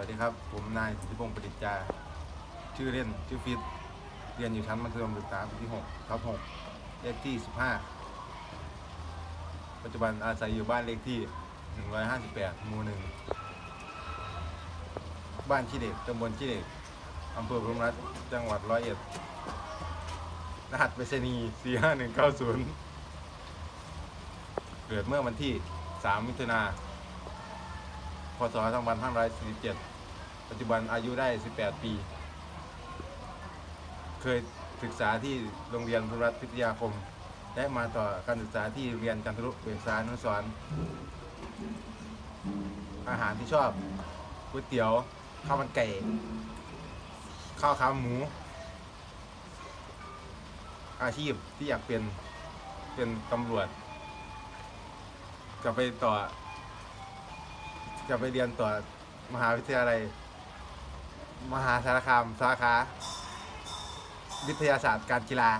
วัสดีครับ ผมนายสิทธิพงศ์ประดิษฐ์จา ชื่อเล่นชื่อฟิตเรียนอยู่ชั้นมัธยมศึกษาปีที่6ทับ6เลขที่ 15 ปัจจุบันอาศัยอยู่บ้านเลขที่ 158 หมู่หนึ่งบ้านขี้เหล็กตำบลขี้เหล็กอำเภอพรมรัตน์จังหวัดร้อยเอ็ดรหัสไปรษณีย์45190 เกิดเมื่อวันที่ 3 มิถุนา พศ 2547 ปัจจุบันอายุได้ 18 ปี เคยศึกษาที่โรงเรียนพรัตน์พิทยาคม และมาต่อการศึกษาที่เรียนจันทรุเบกษานุสรณ์อาหารที่ชอบก๋วยเตี๋ยวข้าวมันไก่ ข้าวขาหมู อาชีพที่อยากเป็นเป็นตำรวจ จะไปต่อ จะไปเรียนต่อมหาวิทยาลัย มหาสารคามสาขา วิทยาศาสตร์การกีฬา